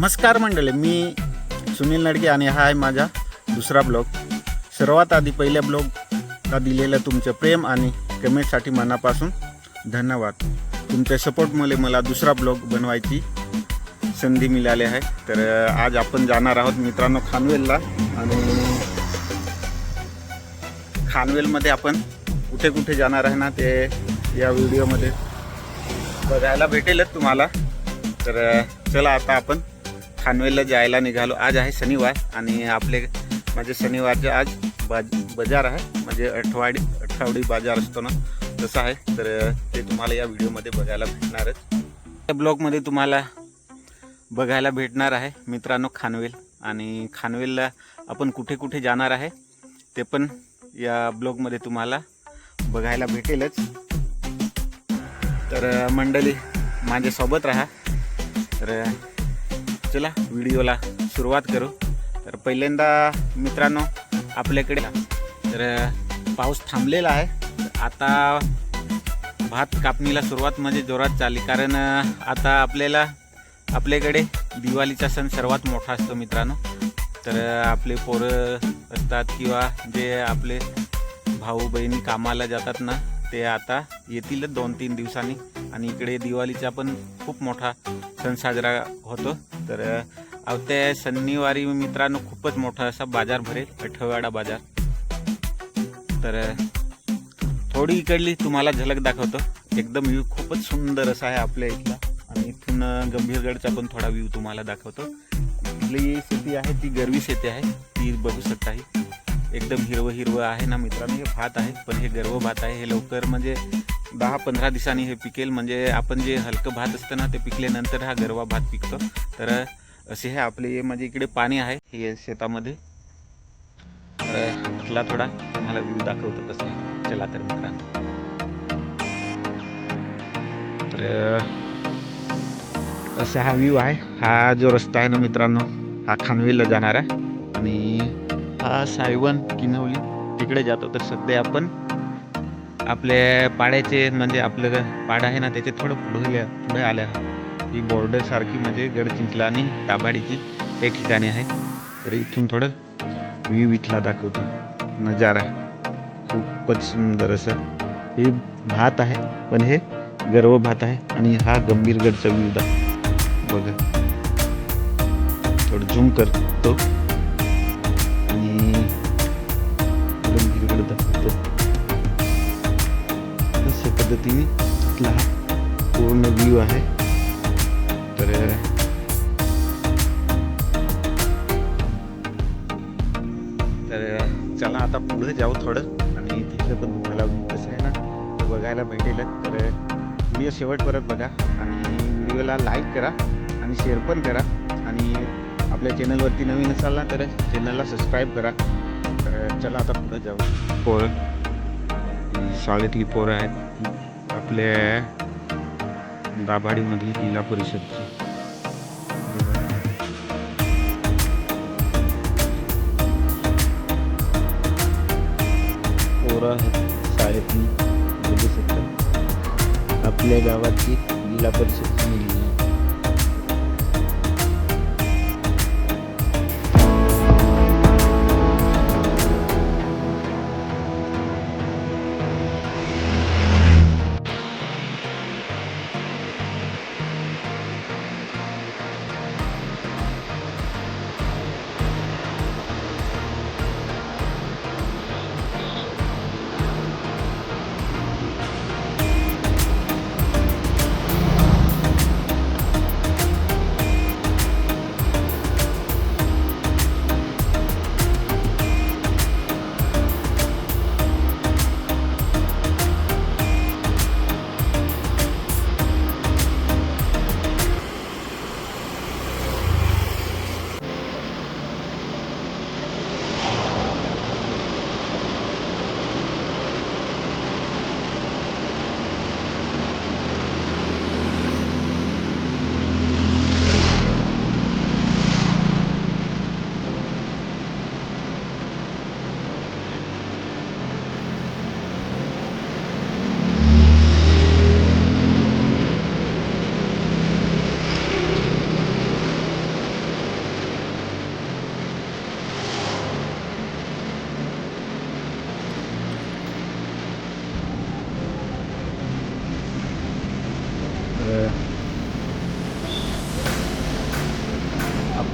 नमस्कार मंडळी मी सुनील नडके आणि हा आहे माझा दुसरा ब्लॉग. सर्वात आधी पहिल्या ब्लॉगला दिलेलं तुमचं प्रेम आणि कमेंटसाठी मनापासून धन्यवाद. तुमच्या सपोर्टमुळे मला दुसरा ब्लॉग बनवायची संधी मिळाली आहे. तर आज आपण जाणार आहोत मित्रांनो खानवेलला आणि खानवेलमध्ये आपण कुठे कुठे जाणार आहे ना ते या व्हिडिओमध्ये बघायला भेटेलच तुम्हाला. तर चला आता आपण खानवेलला जायला निघालो. आज आहे शनिवार आणि आपले म्हणजे शनिवारचे आज बाज बाजार आहे. म्हणजे आठवाडी आठवडी बाजार असतो ना तसं आहे. तर ते तुम्हाला या व्हिडिओमध्ये बघायला भेटणारच या ब्लॉगमध्ये तुम्हाला बघायला भेटणार आहे मित्रांनो खानवेल. आणि खानवेलला आपण कुठे कुठे जाणार आहे ते पण या ब्लॉगमध्ये तुम्हाला बघायला भेटेलच. तर मंडळी माझ्यासोबत राहा. तर चला व्हिडिओला सुरुवात करू. तर पहिल्यांदा मित्रांनो आपल्याकडे तर पाऊस थांबलेला आहे. तर आता भात कापणीला सुरुवात म्हणजे जोरात चालली. कारण आता आपल्याला आपल्याकडे दिवाळीचा सण सर्वात मोठा असतो मित्रांनो. तर आपले पोरं असतात किंवा जे आपले भाऊ बहिणी कामाला जातात ना ते आता येतीलच दोन तीन दिवसांनी. आणि इकडे दिवाळीचा पण खूप मोठा सण साजरा होतो. तर अवत्या शनिवारी मित्रांनो खूपच मोठा असा बाजार भरेल आठवडा बाजार. तर थोडी इकडली तुम्हाला झलक दाखवतो. एकदम व्ह्यू खूपच सुंदर असा आहे आपल्या इथला. आणि इथून गंभीरगडचा पण थोडा व्ह्यू तुम्हाला दाखवतो. इथली शेती आहे ती गरवी शेती आहे. ती बघू शकता ही एकदम हिरवं हिरवं आहे ना मित्रांनो हे भात आहे. पण हे गर्व भात आहे. हे लवकर म्हणजे दहा पंधरा दिवसांनी हे पिकेल. म्हणजे आपण जे हलकं भात असतं ना ते पिकल्यानंतर हा गरवा भात पिकतो. तर असे हे आपले म्हणजे इकडे पाणी आहे हे शेतामध्ये. तर थोडा तुम्हाला व्ह्यू दाखवतो कसं चला तर मित्रांनो. तर असा हा व्ह्यू आहे. हा जो रस्ता आहे ना मित्रांनो हा खानवेलला जाणार. आहे आणि हा सायवन किनवली. तिकडे जातो तर सध्या आपण आपल्या पाड्याचे म्हणजे आपलं पाडा आहे ना त्याचे थोडं पुढे पुढे आल्या. ही बॉर्डर सारखी म्हणजे गडचिंचला आणि ताबाडीची एक ठिकाणी आहे. तर इथून थोडं व्ह्यू इथला दाखवतो. नजारा. खूपच सुंदर असं. हे भात आहे पण हे गर्व भात आहे आणि हा गंभीरगडचा व्ह्यू दा बघा. थोडं झूम करतो. आणि पद्धतीने इथला पूर्ण व्ह्यू आहे. तर तर चला आता पुढे जाऊ थोडं. आणि तिथलं पण तुम्हाला कसं आहे ना बघायला भेटेल तर व्हिडिओ शेवटपर्यंत बघा. आणि व्हिडिओला लाईक करा आणि शेअर पण करा. आणि आपल्या चॅनलवरती नवीन असाल ना तर चॅनलला सबस्क्राईब करा. तर चला आता पुढे जाऊ. पोरं शाळेतली पोरं आहेत. आपल्या दाभाडीमधली जिल्हा परिषदची. पोरं शाळेतली आपल्या गावाची जिल्हा परिषदची मुलगी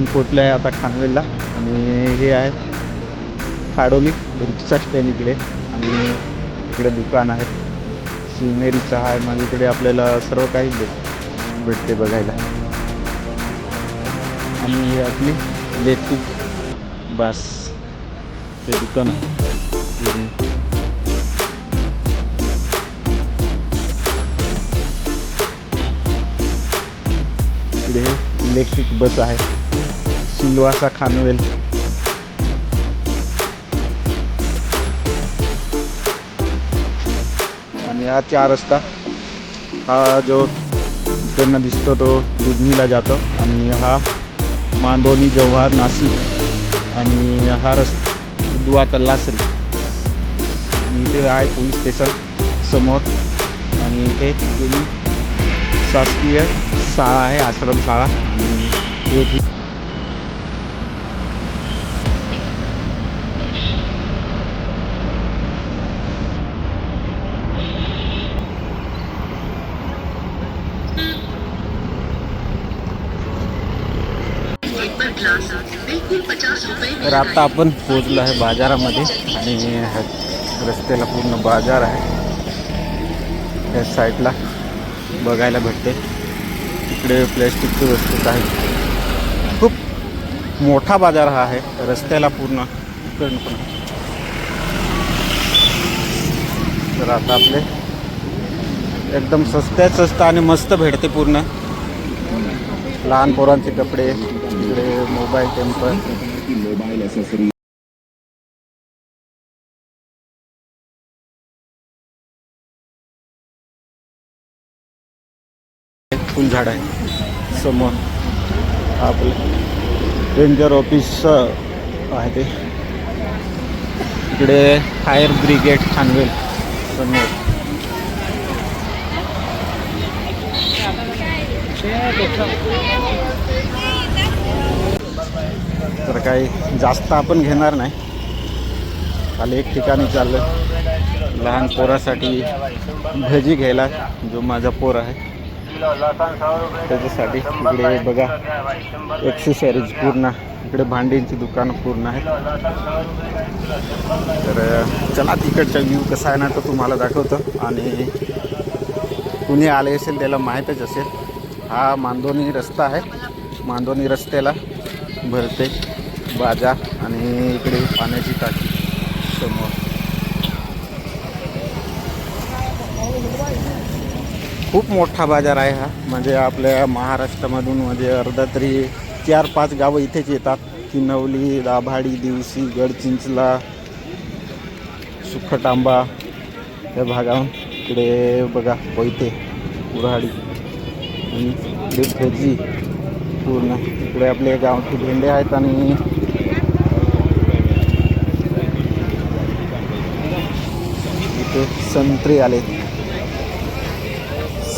इथून पोचलो आहे आता खानवेलला. आणि हे आहे खाडोली रिक्षा स्टँड इकडे. आणि इकडे दुकान आहे. सिमेरीचा चहा आहे. मग इकडे आपल्याला सर्व काही भेट भेटते बघायला. आणि हे आपली इलेक्ट्रिक बस. ते दुकान आहे. इकडे. इलेक्ट्रिक बस आहे. सिल्वासा खानवेल आणि हा चार रस्ता? हा जो त्यांना दिसतो तो दुधनीला जातो। आणि हा मांडोनी जव्हार नाशिक आणि हा रस्ता दुवा तल्लासरी आणि इथे आहे पोलीस स्टेशन समोर। आणि इथे शासकीय शाळा आहे आश्रमशाळा आणि तर आता आपण पोचलो आहे बाजारामध्ये आणि ह्या रस्त्याला पूर्ण बाजार आहे. या साईडला बघायला भेटते. इकडे प्लॅस्टिकची वस्तू आहे खूप मोठा बाजार हा आहे. रस्त्याला पूर्ण इकडनं पण. तर आता आपले एकदम स्वस्त्यात स्वस्त आणि मस्त भेटते पूर्ण. लहान पोरांचे कपडे इकडे मोबाईल टेम्पर मोबाइल एसेसरी फुलझाड आहे. समोर आपलं रेंजर ऑफिस आहे ते. इकडे फायर ब्रिगेड खानवेल समोर. तर काही जास्त आपण घेणार नाही. खाली एक ठिकाणी चाललं. लहान पोरासाठी भजी घ्यायला जो माझा पोर आहे. त्याच्यासाठी इकडे बघा एक्सेसरीज पूर्ण इकडे भांडींची दुकानं पूर्ण आहे. तर चला तिकडचा व्ह्यू कसा आहे ना तो तुम्हाला दाखवतो. आणि कुणी आले असेल त्याला माहीतच असेल. हा मांदोनी रस्ता आहे. मांदोनी रस्त्याला भरते बाजा आणि इकडे पाण्याची टाकी समोर. खूप मोठा बाजार आहे हा. म्हणजे आपल्या महाराष्ट्रामधून म्हणजे अर्धा तरी चार पाच गावं इथेच येतात. किनवली दाभाडी दिवशी गडचिंचला सुखटांबा या भागाहून इकडे बघा पैते कुऱ्हाडी आणि इकडे पूर्ण. इकडे आपले गावठी भेंडे आहेत आणि इथे संत्री आले.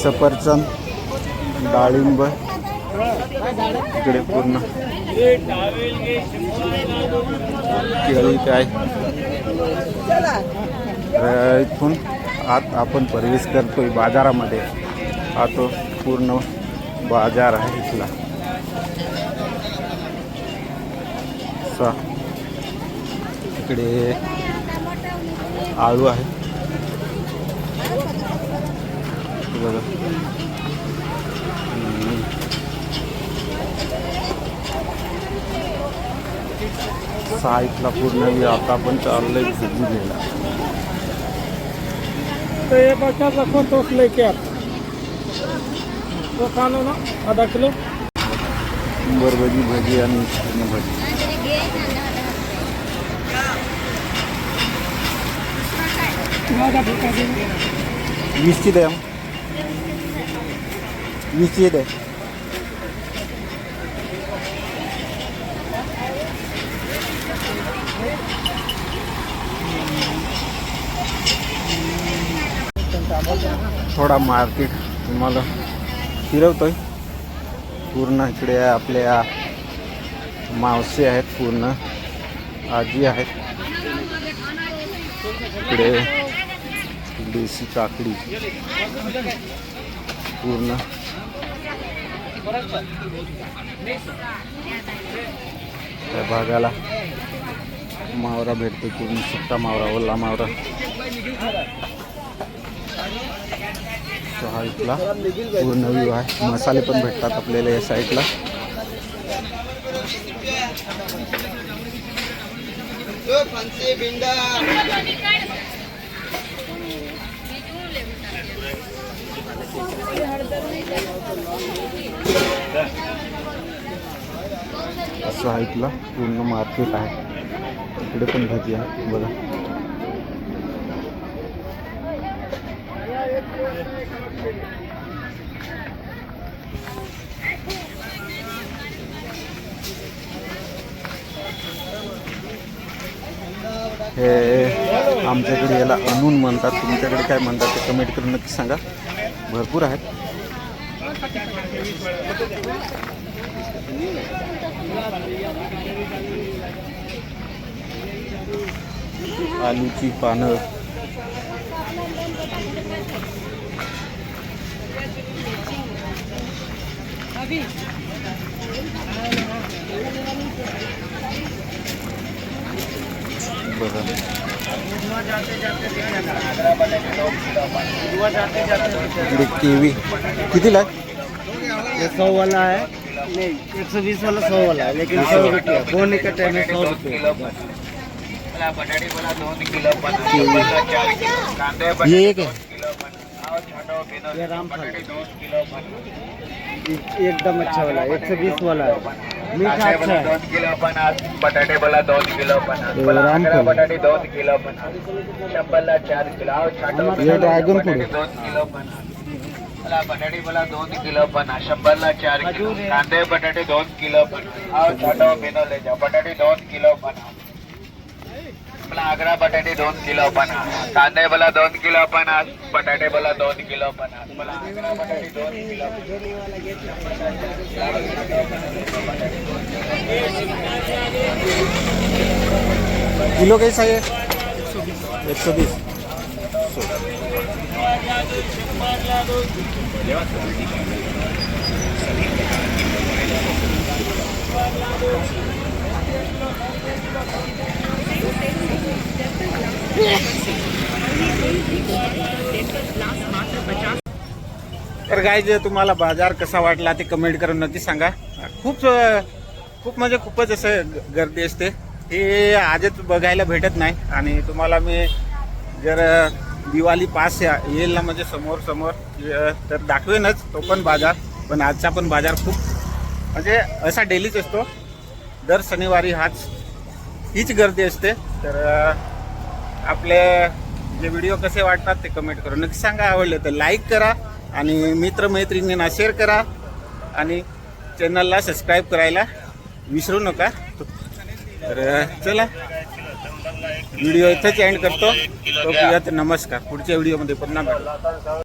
सफरचंद डाळिंब. इकडे पूर्ण. केळी काय इथून आत आपण प्रवेश करतोय बाजारामध्ये. आतो. पूर्ण बाजार आहे इथला सा इकडे आळू आहे बघा साईटला पूर्ण आता पण चाललंय भिजून गेला तो ये बच्चा रखो की लेके वो खानो ना आधा किलो. शंभर भजी भजी आणि पूर्ण भजी. वीसची द्या. वीसची द्या. थोडा मार्केट तुम्हाला फिरवतोय. पूर्ण इकडे आपल्या मावसे आहेत पूर्ण. आजी आहेत. इकडे देशी काकडी. पूर्ण. त्या भागाला मावरा भेटतो पूर्ण सुट्टा मावरा ओला मावरा. तो हा इथला पूर्ण व्यू आहे. मसाले पण भेटतात आपल्याला या साईडला असं हा इथला पूर्ण मार्केट आहे. इकडे पण भाजी आहे बघा. हे आमच्याकडे याला अनून म्हणतात. तुमच्याकडे काय म्हणतात ते कमेंट करून नक्की सांगा. भरपूर आहेत. आलूची पानं. इकडे केवी कितीला ये सौ वाला है। नहीं एक सौ बीस वाला सौ वाला है लेकिन सौ रुपया। बोने का टाइम है सौ रुपया। ये एक है। ये रामफल एकदम अच्छा वाला है एक सौ बीस वाला है। मीठा अच्छा है। दोन किलो पन्नास बटाटे बोला दोन किलो पन्नास हे बोला रामफल. अकरा बटाटे दोन किलो पन्नास शंभरला चार किलो अहो, छाटो हे ड्रॅगन बटाटे फ्रूट. दोन किलो पन्नास बोला बटाटे बोला दोन किलो पन्नास शंभरला चार किलो खजूर है. कांदे बटाटे दोन किलो पन्नास अहो, छाटो बिनो ले जाओ। बटाटे दोन किलो पन्नास बोला अकरा बटाटे दोन किलो पन्नास कांदे बोला दोन किलो पन्नास बटाटे बोला दोन किलो पन्नास बटाटे दोन किलो किलो कैसा है? एक सौ बीस। तर गाय जे तुम्हाला बाजार कसा वाटला ते कमेंट करून नक्की सांगा. खूप खूप म्हणजे खूपच असं ग- गर्दी असते. हे आजच बघायला भेटत नाही. आणि तुम्हाला मी जर दिवाळी पास या- येईल ना म्हणजे समोर समोर तर दाखवेनच. तो पण बाजार. पण आजचा पण बाजार खूप म्हणजे असा डेलीच असतो. दर शनिवारी हाच हीच गर्दी असते. तर आपले जे व्हिडिओ कसे वाटतात ते कमेंट करून नक्की सांगा. आवडले तर लाईक करा आणि मित्रमैत्रिणींना शेअर करा आणि चॅनलला सबस्क्राईब करायला विसरू नका. तर चला. व्हिडिओ इथंच एंड करतो. तोपर्यंत नमस्कार. पुढच्या व्हिडिओमध्ये पुन्हा भेटू.